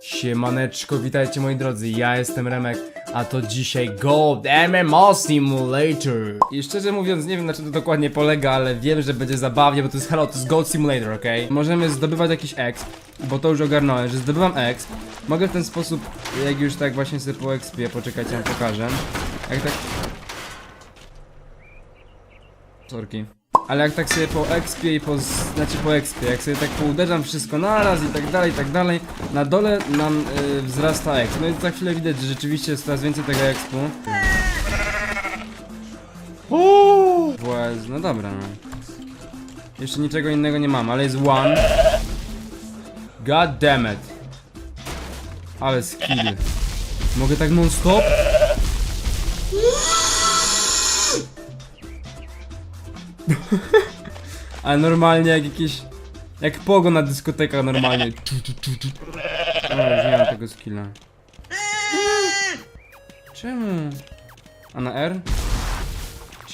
Siemaneczko, witajcie moi drodzy, ja jestem Remek, a to dzisiaj Gold MMO Simulator. I szczerze mówiąc, nie wiem na czym to dokładnie polega, ale wiem, że będzie zabawnie, bo to jest hello, to jest Gold Simulator, ok? Możemy zdobywać jakiś exp, bo to już ogarnąłem, że zdobywam exp. Mogę w ten sposób, jak już tak właśnie sobie po expie, poczekajcie, ja pokażę. Jak tak... Sorki. Ale jak tak sobie po expie i po, znaczy po expie, jak sobie tak pouderzam wszystko naraz i tak dalej, i tak dalej, na dole nam y, wzrasta exp. No i za chwilę widać, że rzeczywiście jest coraz więcej tego expu. Właz, no dobra no. Jeszcze niczego innego nie mam, ale jest one. God damn it. Ale skill. Mogę tak non stop? Ale normalnie jak jakieś... Jak pogo na dyskotekach normalnie. O, już nie mam tego skilla. Czemu? A na R?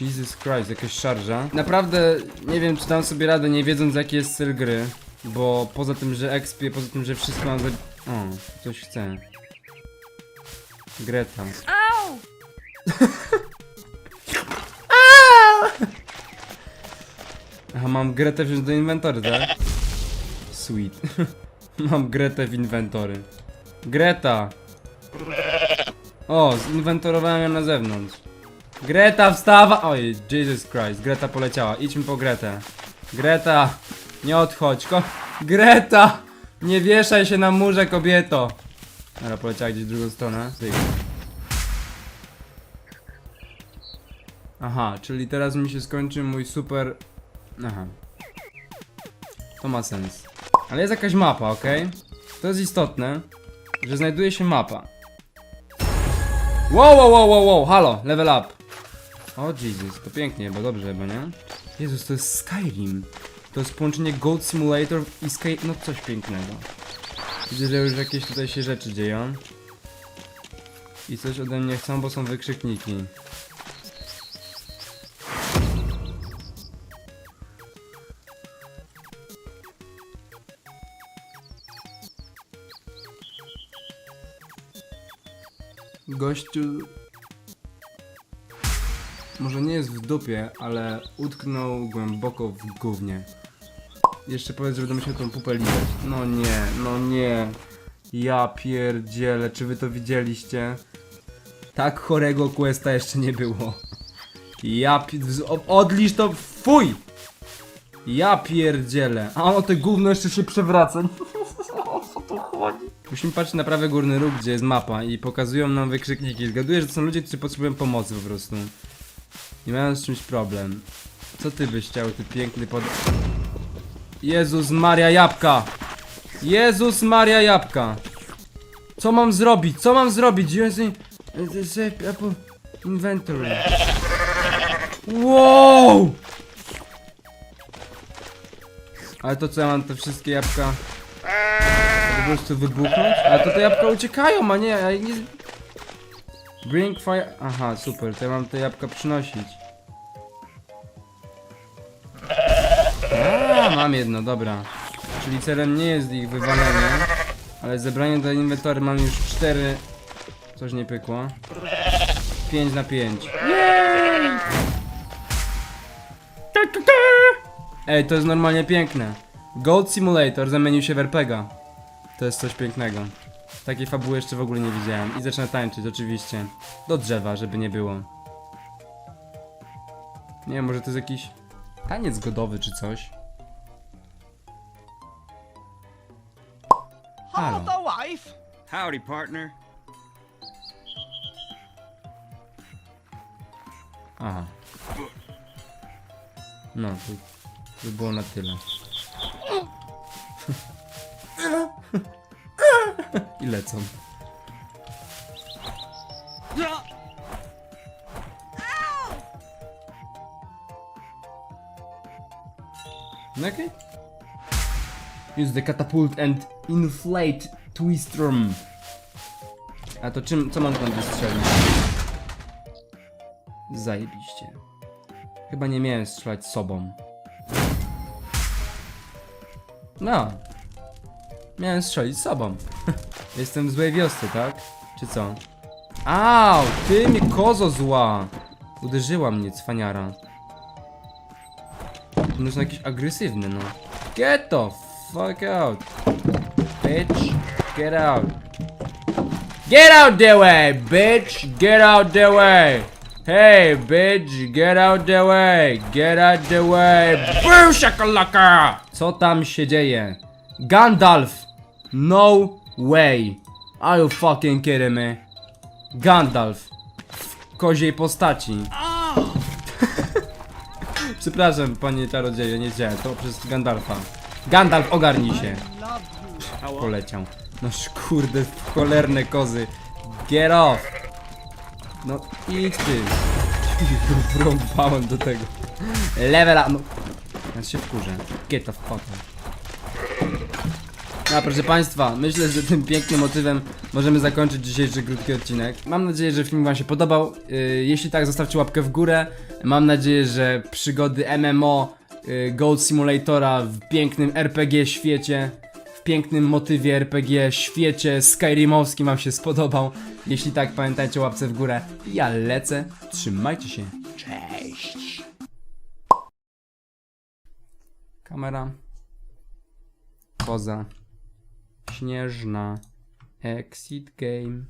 Jesus Christ, jakaś szarża. Naprawdę nie wiem, czy dam sobie radę, nie wiedząc jaki jest cel gry. Bo poza tym, że expie, poza tym, że wszystko mam za... O, coś chcę. Greta. Ow! Aha, mam Gretę wziąć do inwentory, tak? Sweet. mam Gretę w inwentory. Greta! O, zinwentorowałem ją na zewnątrz. Greta, wstawa! Oj, Jesus Christ, Greta poleciała. Idźmy po Gretę. Greta! Nie odchodź, ko... Greta! Nie wieszaj się na murze, kobieto! Dobra, poleciała gdzieś w drugą stronę. Zyg. Aha, czyli teraz mi się skończy mój super Aha. To ma sens. Ale jest jakaś mapa, ok? To jest istotne, że znajduje się mapa. Wow, wow, wow, wow, wow, halo, level up. O Jesus, to pięknie, bo dobrze chyba, nie? Jezus, to jest Skyrim. To jest połączenie Gold Simulator i Sky... no coś pięknego. Widzę, że już jakieś tutaj się rzeczy dzieją. I coś ode mnie chcą, bo są wykrzykniki. Gościu... Może nie jest w dupie, ale utknął głęboko w gównie. Jeszcze powiedz, że będę musiał tą pupę lizać. No nie, no nie. Ja pierdzielę, czy wy to widzieliście? Tak chorego questa jeszcze nie było. Ja pi... z- o- Odlisz to... Fuj! Ja pierdzielę. A ono te gówno jeszcze się przewraca. Musimy patrzeć na prawy górny róg, gdzie jest mapa i pokazują nam wykrzykniki. Zgaduję, że to są ludzie, którzy potrzebują pomocy po prostu. Nie mają z czymś problem. Co ty byś chciał, ty piękny pod... Jezus Maria Jabłka! Jezus Maria Jabłka! Co mam zrobić? Co mam zrobić? Apple... Inventory. Wow! Ale to co, ja mam te wszystkie jabłka prostu wybuchnąć? Ale to te jabłka uciekają, a nie, ja nie... Bring fire... Aha, super, to ja mam te jabłka przynosić. A, mam jedno, dobra. Czyli celem nie jest ich wywalenie, ale zebranie do inwentory mam już cztery... Coś nie pykło. 5 na 5. Ej, to jest normalnie piękne. Gold Simulator zamienił się w RPGa. To jest coś pięknego. Takiej fabuły jeszcze w ogóle nie widziałem. I zacznę tańczyć, oczywiście. Do drzewa, żeby nie było. Nie wiem, może to jest jakiś taniec godowy czy coś. Halo. the wife. Howdy, partner. Aha. No, to, to było na tyle. I lecą. No okej. Use the catapult and inflate twistrum. A to czym, co mam tam wystrzelić? Zajebiście. Chyba nie miałem strzelać sobą. No. Miałem strzelić sobą. Jestem w złej wiosce, tak? Czy co? Au! Ty mnie kozo zła! Uderzyła mnie cwaniara. No są jakiś agresywny, no. Get the fuck out! Bitch, get out! Get out the way, bitch! Get out the way! Hey, bitch, get out the way! Get out the way! Boom, shakalaka! Co tam się dzieje? Gandalf! No way! Are you fucking kidding me? Gandalf! W koziej postaci. Przepraszam, panie czarodzieju, nie wiedziałem, to przez Gandalfa. Gandalf, ogarnij się! Poleciał. No kurde, cholerne kozy. Get off! No idź ty. Wrąbałem do tego. Level up. No. Ja się wkurzę. Get the fuck No, proszę Państwa, myślę, że tym pięknym motywem możemy zakończyć dzisiejszy krótki odcinek. Mam nadzieję, że film Wam się podobał. Yy, jeśli tak, zostawcie łapkę w górę. Mam nadzieję, że przygody MMO yy, Gold Simulatora w pięknym RPG świecie, w pięknym motywie RPG świecie Skyrimowskim Wam się spodobał. Jeśli tak, pamiętajcie łapce w górę. Ja lecę. Trzymajcie się. Cześć. Kamera. Poza. Śnieżna. Exit game.